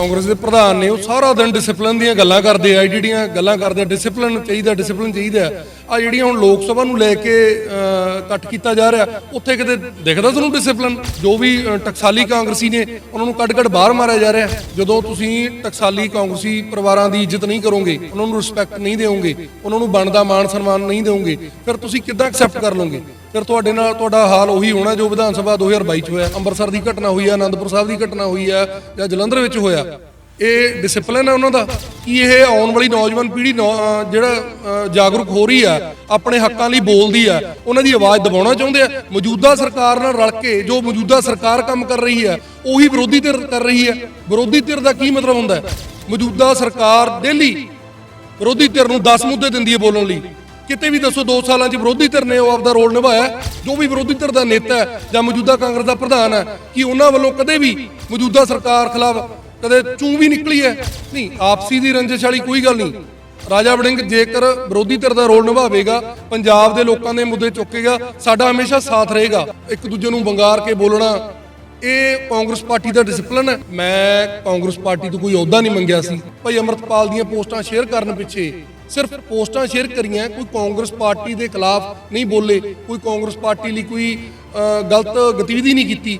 ਕਾਂਗਰਸ ਦੇ ਪ੍ਰਧਾਨ ਨੇ ਉਹ ਸਾਰਾ ਦਿਨ ਡਿਸਪਲਿਨ ਦੀਆਂ ਗੱਲਾਂ ਕਰਦੇ ਆ ਜਿਹੜੀਆਂ ਗੱਲਾਂ ਕਰਦੇ ਆ ਡਿਸਪਲਿਨ ਚਾਹੀਦਾ ਡਿਸਪਲਿਨ ਚਾਹੀਦਾ। ਆ ਜਿਹੜੀਆਂ ਹੁਣ ਲੋਕ ਸਭਾ ਨੂੰ ਲੈ ਕੇ ਅਹ, ਇਕੱਠ ਕੀਤਾ ਜਾ ਰਿਹਾ ਉੱਥੇ ਕਿਤੇ ਦਿਖਦਾ ਤੁਹਾਨੂੰ ਡਿਸਪਲਿਨ ਜੋ ਵੀ ਟਕਸਾਲੀ ਕਾਂਗਰਸੀ ਨੇ ਉਹਨਾਂ ਨੂੰ ਕੱਢ ਕੱਢ ਬਾਹਰ ਮਾਰਿਆ ਜਾ ਰਿਹਾ। ਜਦੋਂ ਤੁਸੀਂ ਟਕਸਾਲੀ ਕਾਂਗਰਸੀ ਪਰਿਵਾਰਾਂ ਦੀ ਇੱਜ਼ਤ ਨਹੀਂ ਕਰੋਗੇ ਉਹਨਾਂ ਨੂੰ ਰਿਸਪੈਕਟ ਨਹੀਂ ਦਿਓਗੇ ਉਹਨਾਂ ਨੂੰ ਬਣਦਾ ਮਾਣ ਸਨਮਾਨ ਨਹੀਂ ਦਿਓਗੇ ਫਿਰ ਤੁਸੀਂ ਕਿੱਦਾਂ ਐਕਸੈਪਟ ਕਰ ਲਓਗੇ? ਫਿਰ ਤੁਹਾਡੇ ਨਾਲ ਤੁਹਾਡਾ ਹਾਲ ਉਹੀ ਹੋਣਾ ਜੋ ਵਿਧਾਨ ਸਭਾ 2022 ਚ ਹੋਇਆ। ਅੰਮ੍ਰਿਤਸਰ ਦੀ ਘਟਨਾ ਹੋਈ ਆ ਆਨੰਦਪੁਰ ਸਾਹਿਬ ਦੀ ਘਟਨਾ ਹੋਈ ਆ ਜਾਂ ਜਲੰਧਰ ਵਿੱਚ ਹੋਇਆ। ਇਹ ਡਿਸਪਲਿਨ ਹੈ ਉਹਨਾਂ ਦਾ ਕਿ ਇਹ ਆਉਣ ਵਾਲੀ ਨੌਜਵਾਨ ਪੀੜ੍ਹੀ ਨੌ- ਜਿਹੜਾ ਜਾਗਰੂਕ ਹੋ ਰਹੀ ਆ, ਆਪਣੇ ਹੱਕਾਂ ਲਈ ਬੋਲਦੀ ਆ, ਉਹਨਾਂ ਦੀ ਆਵਾਜ਼ ਦਬਾਉਣਾ ਚਾਹੁੰਦੇ ਆ। ਮੌਜੂਦਾ ਸਰਕਾਰ ਨਾਲ ਰਲ ਕੇ ਜੋ ਮੌਜੂਦਾ ਸਰਕਾਰ ਕੰਮ ਕਰ ਰਹੀ ਆ, ਉਹੀ ਵਿਰੋਧੀ ਧਿਰ ਕਰ ਰਹੀ ਆ। ਵਿਰੋਧੀ ਧਿਰ ਦਾ ਕੀ ਮਤਲਬ ਹੁੰਦਾ ਮੌਜੂਦਾ ਸਰਕਾਰ ਡੇਲੀ ਵਿਰੋਧੀ ਧਿਰ ਨੂੰ 10 ਮੁੱਦੇ ਦਿੰਦੀ ਹੈ ਬੋਲਣ ਲਈ। ਕਿਤੇ ਵੀ ਦੱਸੋ 2 ਸਾਲਾਂ 'ਚ ਵਿਰੋਧੀ ਧਿਰ ਨੇ ਉਹ ਆਪਦਾ ਰੋਲ ਨਿਭਾਇਆ ਜੋ ਵੀ ਵਿਰੋਧੀ ਧਿਰ ਦਾ ਨੇਤਾ ਹੈ ਜਾਂ ਮੌਜੂਦਾ ਕਾਂਗਰਸ ਦਾ ਪ੍ਰਧਾਨ ਹੈ, ਕਿ ਉਹਨਾਂ ਵੱਲੋਂ ਕਦੇ ਵੀ ਮੌਜੂਦਾ ਸਰਕਾਰ ਖਿਲਾਫ ਕਦੇ ਚੂੰ ਵੀ ਨਿਕਲੀ ਹੈ? ਨਹੀਂ, ਆਪਸੀ ਦੀ ਰੰਜਿਸ਼ ਵਾਲੀ ਕੋਈ ਗੱਲ ਨਹੀਂ। ਰਾਜਾ ਵੜਿੰਗ ਜੇਕਰ ਵਿਰੋਧੀ ਧਿਰ ਦਾ ਰੋਲ ਨਿਭਾਵੇਗਾ, ਪੰਜਾਬ ਦੇ ਲੋਕਾਂ ਦੇ ਮੁੱਦੇ ਚੁੱਕੇਗਾ, ਸਾਡਾ ਹਮੇਸ਼ਾ ਸਾਥ ਰਹੇਗਾ। ਇੱਕ ਦੂਜੇ ਨੂੰ ਵੰਗਾਰ ਕੇ ਬੋਲਣਾ, ਇਹ ਕਾਂਗਰਸ ਪਾਰਟੀ ਦਾ ਡਿਸਪਲਿਨ ਹੈ। ਮੈਂ ਕਾਂਗਰਸ ਪਾਰਟੀ ਤੋਂ ਕੋਈ ਅਹੁਦਾ ਨਹੀਂ ਮੰਗਿਆ ਸੀ। ਭਾਈ ਅਮਰਤਪਾਲ ਦੀਆਂ ਪੋਸਟਾਂ ਸ਼ੇਅਰ ਕਰਨ ਪਿੱਛੇ, ਸਿਰਫ ਪੋਸਟਾਂ ਸ਼ੇਅਰ ਕਰੀਆਂ, ਕੋਈ ਕਾਂਗਰਸ ਪਾਰਟੀ ਦੇ ਖਿਲਾਫ ਨਹੀਂ ਬੋਲੇ, ਕੋਈ ਕਾਂਗਰਸ ਪਾਰਟੀ ਲਈ ਕੋਈ ਗਲਤ ਗਤੀਵਿਧੀ ਨਹੀਂ ਕੀਤੀ।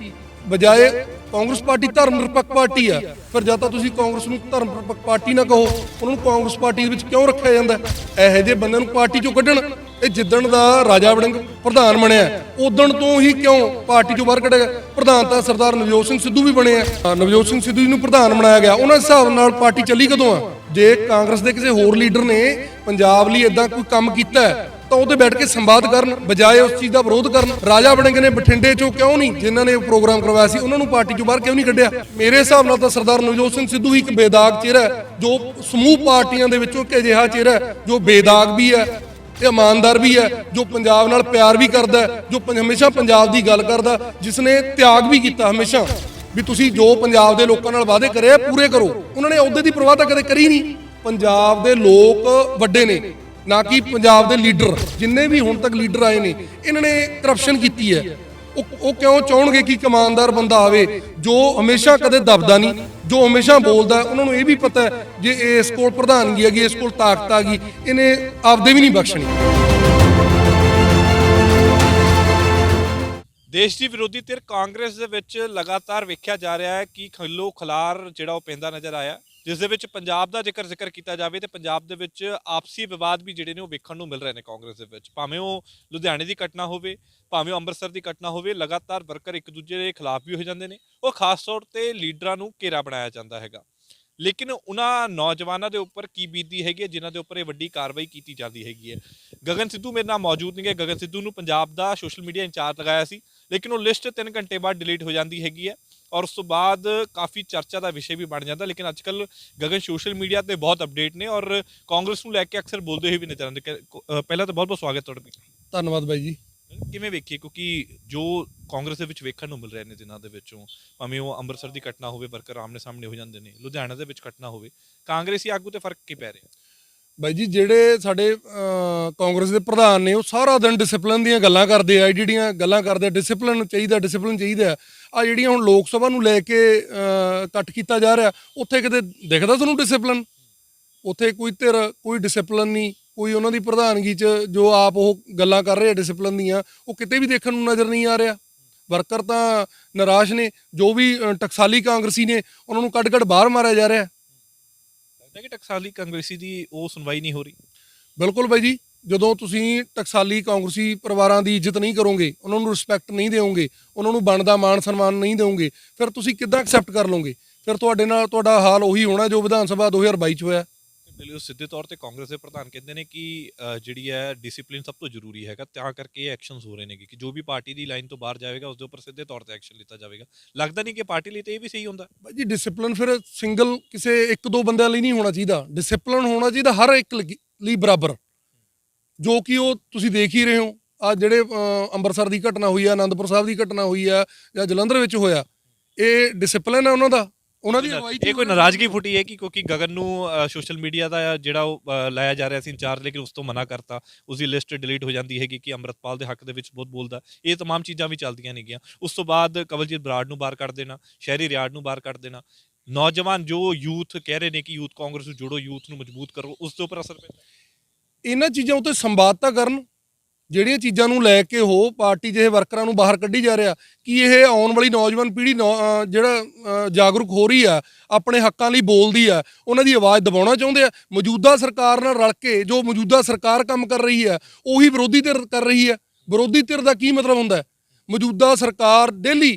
ਬਜਾਏ ਕਾਂਗਰਸ ਪਾਰਟੀ ਧਰਮ ਨਿਰਪੱਖ ਪਾਰਟੀ ਆ। ਫਿਰ ਜਾਂ ਤਾਂ ਤੁਸੀਂ ਕਾਂਗਰਸ ਨੂੰ ਧਰਮ ਨਿਰਪੱਖ ਪਾਰਟੀ ਨਾ ਕਹੋ, ਉਹਨਾਂ ਨੂੰ ਕਾਂਗਰਸ ਪਾਰਟੀ ਦੇ ਵਿੱਚ ਕਿਉਂ ਰੱਖਿਆ ਜਾਂਦਾ? ਇਹੋ ਜਿਹੇ ਬੰਦਿਆਂ ਨੂੰ ਪਾਰਟੀ ਚੋਂ ਕੱਢਣ। ਇਹ ਜਿੱਦਣ ਦਾ ਰਾਜਾ ਵੜਿੰਗ ਪ੍ਰਧਾਨ ਬਣਿਆ ਉਦੋਂ ਤੋਂ ਹੀ ਕਿਉਂ ਪਾਰਟੀ ਚੋਂ ਬਾਹਰ ਕੱਢਿਆ ਗਿਆ? ਪ੍ਰਧਾਨ ਤਾਂ ਸਰਦਾਰ ਨਵਜੋਤ ਸਿੰਘ ਸਿੱਧੂ ਵੀ ਬਣੇ ਆ। ਨਵਜੋਤ ਸਿੰਘ ਸਿੱਧੂ ਜੀ ਨੂੰ ਪ੍ਰਧਾਨ ਬਣਾਇਆ ਗਿਆ। ਉਹਨਾਂ ਹਿਸਾਬ ਨਾਲ ਪਾਰਟੀ ਚੱਲੀ ਕਦੋਂ ਆ? ਜੇ ਕਾਂਗਰਸ ਦੇ ਕਿਸੇ ਹੋਰ ਲੀਡਰ ਨੇ ਪੰਜਾਬ ਲਈ ਇਦਾਂ ਕੋਈ ਕੰਮ ਕੀਤਾ ਤਾਂ ਉਹਦੇ ਬੈਠ ਕੇ ਸੰਵਾਦ ਕਰਨ, ਬਜਾਏ ਉਸ ਚੀਜ਼ ਦਾ ਵਿਰੋਧ ਕਰਨ। ਰਾਜਾ ਵੜਿੰਗ ਨੇ ਬਠਿੰਡੇ ਚੋਂ ਕਿਉਂ ਨਹੀਂ, ਜਿਨ੍ਹਾਂ ਨੇ ਪ੍ਰੋਗਰਾਮ ਕਰਵਾਇਆ ਸੀ, ਉਹਨਾਂ ਨੂੰ ਪਾਰਟੀ ਚੋਂ ਬਾਹਰ ਕਿਉਂ ਨਹੀਂ ਕੱਢਿਆ? ਮੇਰੇ ਹਿਸਾਬ ਨਾਲ ਤਾਂ ਸਰਦਾਰ ਨਵਜੋਤ ਸਿੰਘ ਸਿੱਧੂ ਹੀ ਇੱਕ ਬੇਦਾਗ ਚਿਹਰਾ ਹੈ, ਜੋ ਸਮੂਹ ਪਾਰਟੀਆਂ ਦੇ ਵਿੱਚੋਂ ਇੱਕ ਅਜਿਹਾ ਚਿਹਰਾ ਜੋ ਬੇਦਾਗ ਵੀ ਹੈ ਤੇ ਇਮਾਨਦਾਰ ਵੀ ਹੈ, ਜੋ ਪੰਜਾਬ ਨਾਲ ਪਿਆਰ ਵੀ ਕਰਦਾ ਜੋ ਹਮੇਸ਼ਾ ਪੰਜਾਬ ਦੀ ਗੱਲ ਕਰਦਾ ਜਿਸ ਨੇ ਤਿਆਗ ਵੀ ਕੀਤਾ ਹਮੇਸ਼ਾ। ਵੀ ਤੁਸੀਂ ਜੋ ਪੰਜਾਬ ਦੇ ਲੋਕਾਂ ਨਾਲ ਵਾਅਦੇ ਕਰੇ ਪੂਰੇ ਕਰੋ। ਉਹਨਾਂ ਨੇ ਅਹੁਦੇ ਦੀ ਪਰਵਾਹ ਤਾਂ ਕਦੇ ਕਰੀ ਨਹੀਂ। ਪੰਜਾਬ ਦੇ ਲੋਕ ਵੱਡੇ ਨੇ। ਨਾ ਕਿ ਪੰਜਾਬ ਦੇ ਲੀਡਰ, ਜਿੰਨੇ ਵੀ ਹੁਣ ਤੱਕ ਲੀਡਰ ਆਏ ਨੇ, ਇਹਨਾਂ ਨੇ ਕਰਪਸ਼ਨ ਕੀਤੀ ਹੈ। ਉਹ ਉਹ ਕਿਉਂ ਚਾਹਣਗੇ ਕਿ ਕਮਾਨਦਾਰ ਬੰਦਾ ਆਵੇ, ਜੋ ਹਮੇਸ਼ਾ ਕਦੇ ਦਬਦਾ ਨਹੀਂ, ਜੋ ਹਮੇਸ਼ਾ ਬੋਲਦਾ ਉਹਨਾਂ ਨੂੰ ਇਹ ਵੀ ਪਤਾ ਹੈ ਜੇ ਇਸ ਕੋਲ ਪ੍ਰਧਾਨਗੀ ਹੈਗੀ, ਇਸ ਕੋਲ ਤਾਕਤ ਆ ਗਈ, ਇਹਨੇ ਆਪਦੇ ਵੀ ਨਹੀਂ ਬਖਸ਼ਣੀ। ਦੇਸ਼ ਦੀ ਵਿਰੋਧੀ ਧਿਰ ਕਾਂਗਰਸ ਦੇ ਵਿੱਚ ਲਗਾਤਾਰ ਵੇਖਿਆ ਜਾ ਰਿਹਾ ਹੈ ਕਿ ਖੱਲੋ ਖਲਾਰ ਜਿਹੜਾ ਉਹ ਪੈਂਦਾ ਨਜ਼ਰ ਆਇਆ। ਜਿਸ ਦੇ ਵਿੱਚ ਪੰਜਾਬ ਦਾ ਜੇਕਰ ਜ਼ਿਕਰ ਕੀਤਾ ਜਾਵੇ ਤੇ ਪੰਜਾਬ ਦੇ ਵਿੱਚ ਆਪਸੀ ਵਿਵਾਦ ਵੀ ਜਿਹੜੇ ਨੇ ਉਹ ਵੇਖਣ ਨੂੰ ਮਿਲ ਰਹੇ ਨੇ ਕਾਂਗਰਸ ਦੇ ਵਿੱਚ। ਭਾਵੇਂ ਉਹ ਲੁਧਿਆਣੇ ਦੀ ਘਟਨਾ ਹੋਵੇ, ਭਾਵੇਂ ਉਹ ਅੰਮ੍ਰਿਤਸਰ ਦੀ ਘਟਨਾ ਹੋਵੇ, ਲਗਾਤਾਰ ਵਰਕਰ ਇੱਕ ਦੂਜੇ ਦੇ ਖਿਲਾਫ ਵੀ ਹੋ ਜਾਂਦੇ ਨੇ। ਉਹ ਖਾਸ ਤੌਰ ਤੇ ਲੀਡਰਾਂ ਨੂੰ ਘੇਰਾ ਬਣਾਇਆ ਜਾਂਦਾ ਹੈਗਾ। ਲੇਕਿਨ ਉਹਨਾਂ ਨੌਜਵਾਨਾਂ ਦੇ ਉੱਪਰ ਕੀ ਬੀਤੀ ਹੈਗੀ ਹੈ, ਜਿਨ੍ਹਾਂ ਦੇ ਉੱਪਰ ਇਹ ਵੱਡੀ ਕਾਰਵਾਈ ਕੀਤੀ ਜਾਂਦੀ ਹੈਗੀ ਹੈ। ਗਗਨ ਸਿੱਧੂ ਮੇਰੇ ਨਾਲ ਮੌਜੂਦ ਨਹੀਂ ਹੈ ਗਗਨ ਸਿੱਧੂ ਨੂੰ ਪੰਜਾਬ ਦਾ ਸੋਸ਼ਲ ਮੀਡੀਆ ਇੰਚਾਰਜ ਲਗਾਇਆ ਸੀ, ਲੇਕਿਨ ਉਹ ਲਿਸਟ 3 ਘੰਟੇ ਬਾਅਦ ਡਿਲੀਟ ਹੋ ਜਾਂਦੀ ਹੈਗੀ ਹੈ ਔਰ ਉਸ ਤੋਂ ਬਾਅਦ ਕਾਫੀ ਚਰਚਾ ਦਾ ਵਿਸ਼ੇ ਵੀ ਬਣ ਜਾਂਦਾ, ਲੇਕਿਨ ਅੱਜਕੱਲ ਗਗਨ ਸੋਸ਼ਲ ਮੀਡੀਆ ਤੇ ਬਹੁਤ ਅਪਡੇਟ ਨੇ ਔਰ ਕਾਂਗਰਸ ਨੂੰ ਲੈ ਕੇ ਅਕਸਰ ਬੋਲਦੇ ਹੋਏ ਵੀ ਨਜ਼ਰ ਆਉਂਦੇ ਕਿ- ਪਹਿਲਾਂ ਤਾਂ ਬਹੁਤ ਬਹੁਤ ਸਵਾਗਤ ਤੁਹਾਡਾ। ਧੰਨਵਾਦ ਬਾਈ ਜੀ। ਕਿਵੇਂ ਵੇਖੀਏ? ਕਿਉਂਕਿ ਜੋ ਕਾਂਗਰਸ ਦੇ ਵਿੱਚ ਵੇਖਣ ਨੂੰ ਮਿਲ ਰਹੇ ਨੇ ਦਿਨਾਂ ਦੇ ਵਿੱਚੋਂ ਭਾਵੇਂ ਉਹ ਅੰਮ੍ਰਿਤਸਰ ਦੀ ਘਟਨਾ ਹੋਵੇ ਵਰਕਰ ਆਮਨੇ ਸਾਹਮਣੇ ਹੋ ਜਾਂਦੇ ਨੇ ਲੁਧਿਆਣਾ ਦੇ ਵਿੱਚ ਘਟਨਾ ਹੋਵੇ ਕਾਂਗਰਸੀ ਆਗੂ ਤੇ ਫ਼ਰਕ ਕੀ ਪੈ ਰਿਹਾ? ਬਾਈ ਜੀ ਜਿਹੜੇ ਸਾਡੇ ਕਾਂਗਰਸ ਦੇ ਪ੍ਰਧਾਨ ਨੇ ਉਹ ਸਾਰਾ ਦਿਨ ਡਿਸਪਲਿਨ ਦੀਆਂ ਗੱਲਾਂ ਕਰਦੇ ਆ ਜਿਹੜੀਆਂ ਗੱਲਾਂ ਕਰਦੇ ਆ ਡਿਸਪਲਿਨ ਚਾਹੀਦਾ ਡਿਸਪਲਿਨ ਚਾਹੀਦਾ ਆ। ਜਿਹੜੀਆਂ ਹੁਣ ਲੋਕ ਸਭਾ ਨੂੰ ਲੈ ਕੇ ਅਹ, ਇਕੱਠ ਕੀਤਾ ਜਾ ਰਿਹਾ ਉੱਥੇ ਕਿਤੇ ਦਿਖਦਾ ਤੁਹਾਨੂੰ ਡਿਸਪਲਿਨ ਉੱਥੇ ਕੋਈ ਧਿਰ ਕੋਈ ਡਿਸਪਲਿਨ ਨਹੀਂ। ਕੋਈ ਉਹਨਾਂ ਦੀ ਪ੍ਰਧਾਨਗੀ 'ਚ ਜੋ ਆਪ ਉਹ ਗੱਲਾਂ ਕਰ ਰਹੇ ਆ ਡਿਸਪਲਿਨ ਦੀਆਂ ਉਹ ਕਿਤੇ ਵੀ ਦੇਖਣ ਨੂੰ ਨਜ਼ਰ ਨਹੀਂ ਆ ਰਿਹਾ। ਵਰਕਰ ਤਾਂ ਨਿਰਾਸ਼ ਨੇ ਜੋ ਵੀ ਟਕਸਾਲੀ ਕਾਂਗਰਸੀ ਨੇ ਉਹਨਾਂ ਨੂੰ ਕੱਢ ਕੱਢ ਬਾਹਰ ਮਾਰਿਆ ਜਾ ਰਿਹਾ। ਲੱਗਦਾ ਕਿ ਟਕਸਾਲੀ ਕਾਂਗਰਸੀ ਦੀ ਉਹ ਸੁਣਵਾਈ ਨਹੀਂ ਹੋ ਰਹੀ? ਬਿਲਕੁਲ ਬਾਈ ਜੀ ਜਦੋਂ ਤੁਸੀਂ ਟਕਸਾਲੀ ਕਾਂਗਰਸੀ ਪਰਿਵਾਰਾਂ ਦੀ ਇੱਜ਼ਤ ਨਹੀਂ ਕਰੋਗੇ ਉਹਨਾਂ ਨੂੰ ਰਿਸਪੈਕਟ ਨਹੀਂ ਦਿਓਗੇ ਉਹਨਾਂ ਨੂੰ ਬਣਦਾ ਮਾਣ ਸਨਮਾਨ ਨਹੀਂ ਦਿਓਗੇ ਫਿਰ ਤੁਸੀਂ ਕਿੱਦਾਂ ਐਕਸੈਪਟ ਕਰ ਲਓਗੇ? ਫਿਰ ਤੁਹਾਡੇ ਨਾਲ ਤੁਹਾਡਾ ਹਾਲ ਉਹੀ ਹੋਣਾ ਜੋ ਵਿਧਾਨ ਸਭਾ 2022 ਚ ਹੋਇਆ। ਪਹਿਲੇ ਉਹ ਸਿੱਧੇ ਤੌਰ ਤੇ ਕਾਂਗਰਸ ਦੇ ਪ੍ਰਧਾਨ ਕਹਿੰਦੇ ਨੇ ਕਿ ਜਿਹੜੀ ਹੈ ਡਿਸਪਲਿਨ ਸਭ ਤੋਂ ਜ਼ਰੂਰੀ ਹੈਗਾ, ਤਾਂ ਕਰਕੇ ਇਹ ਐਕਸ਼ਨਸ ਹੋ ਰਹੇ ਨੇ ਕਿ ਜੋ ਵੀ ਪਾਰਟੀ ਦੀ ਲਾਈਨ ਤੋਂ ਬਾਹਰ ਜਾਵੇਗਾ ਉਸ ਦੇ ਉੱਪਰ ਸਿੱਧੇ ਤੌਰ ਤੇ ਐਕਸ਼ਨ ਲਿੱਤਾ ਜਾਵੇਗਾ। ਲੱਗਦਾ ਨਹੀਂ ਕਿ ਪਾਰਟੀ ਲਈ ਤੇ ਇਹ ਵੀ ਸਹੀ ਹੁੰਦਾ। ਜੀ ਡਿਸਪਲਿਨ ਫਿਰ ਸਿੰਗਲ ਕਿਸੇ ਇੱਕ ਦੋ ਬੰਦਿਆਂ ਲਈ ਨਹੀਂ ਹੋਣਾ ਚਾਹੀਦਾ। ਡਿਸਪਲਿਨ ਹੋਣਾ ਚਾਹੀਦਾ ਹਰ ਇੱਕ ਲਈ ਬਰਾਬਰ। ਜੋ ਕਿ ਉਹ ਤੁਸੀਂ ਦੇਖ ਹੀ ਰਹੇ ਹੋ ਆ ਜਿਹੜੇ ਅੰਮ੍ਰਿਤਸਰ ਦੀ ਘਟਨਾ ਹੋਈ ਆ ਆਨੰਦਪੁਰ ਸਾਹਿਬ ਦੀ ਘਟਨਾ ਹੋਈ ਆ ਜਾਂ ਜਲੰਧਰ ਵਿੱਚ ਹੋਇਆ, ਇਹ ਡਿਸਪਲਿਨ ਹੈ ਉਹਨਾਂ ਦਾ। ਉਹਨਾਂ ਦੀ ਅਗਵਾਈ 'ਚ ਇਹ ਕੋਈ ਨਾਰਾਜ਼ਗੀ ਫੁੱਟੀ ਹੈ ਕਿ ਕਿਉਂਕਿ ਗਗਨ ਨੂੰ ਸੋਸ਼ਲ ਮੀਡੀਆ ਦਾ ਜਿਹੜਾ ਉਹ ਅ, ਲਾਇਆ ਜਾ ਰਿਹਾ ਸੀ ਇੰਚਾਰਜ ਲੇਕਿਨ ਉਸ ਤੋਂ ਮਨਾ ਕਰਤਾ ਉਸ ਦੀ ਲਿਸਟ ਡਿਲੀਟ ਹੋ ਜਾਂਦੀ ਹੈਗੀ ਕਿ ਅੰਮ੍ਰਿਤਪਾਲ ਦੇ ਹੱਕ ਦੇ ਵਿੱਚ ਬਹੁਤ ਬੋਲਦਾ ਇਹ तमाम ਚੀਜ਼ਾਂ ਵੀ ਚੱਲਦੀਆਂ ਨੇਗੀਆਂ ਉਸ ਤੋਂ ਬਾਅਦ ਕਵਲਜੀਤ ਬਰਾੜ ਨੂੰ ਬਾਹਰ ਕੱਢ ਦੇਣਾ ਸ਼ਹਿਰੀ ਰਿਆੜ ਨੂੰ ਬਾਹਰ ਕੱਢ ਦੇਣਾ ਨੌਜਵਾਨ ਜੋ ਯੂਥ ਕਹਿ ਰਹੇ ਨੇ ਕਿ ਯੂਥ ਕਾਂਗਰਸ ਨੂੰ ਜੋੜੋ ਯੂਥ ਨੂੰ ਮਜ਼ਬੂਤ ਕਰੋ ਉਸ ਦੇ ਉੱਪਰ ਅਸਰ ਪੈਂਦਾ ਇਹਨਾਂ ਚੀਜ਼ਾਂ ਉੱਤੇ ਸੰਵਾਦ ਤਾਂ ਕਰਨ ਜਿਹੜੀਆਂ ਚੀਜ਼ਾਂ ਨੂੰ ਲੈ ਕੇ ਉਹ ਪਾਰਟੀ ਜਿਹੇ ਵਰਕਰਾਂ ਨੂੰ ਬਾਹਰ ਕੱਢੀ ਜਾ ਰਿਹਾ, ਕਿ ਇਹ ਆਉਣ ਵਾਲੀ ਨੌਜਵਾਨ ਪੀੜ੍ਹੀ ਨੌ- ਜਿਹੜਾ ਜਾਗਰੂਕ ਹੋ ਰਹੀ ਆ, ਆਪਣੇ ਹੱਕਾਂ ਲਈ ਬੋਲਦੀ ਆ, ਉਹਨਾਂ ਦੀ ਆਵਾਜ਼ ਦਬਾਉਣਾ ਚਾਹੁੰਦੇ ਆ? ਮੌਜੂਦਾ ਸਰਕਾਰ ਨਾਲ ਰਲ ਕੇ ਜੋ ਮੌਜੂਦਾ ਸਰਕਾਰ ਕੰਮ ਕਰ ਰਹੀ ਆ, ਉਹੀ ਵਿਰੋਧੀ ਧਿਰ ਕਰ ਰਹੀ ਆ। ਵਿਰੋਧੀ ਧਿਰ ਦਾ ਕੀ ਮਤਲਬ ਹੁੰਦਾ? ਮੌਜੂਦਾ ਸਰਕਾਰ ਡੇਲੀ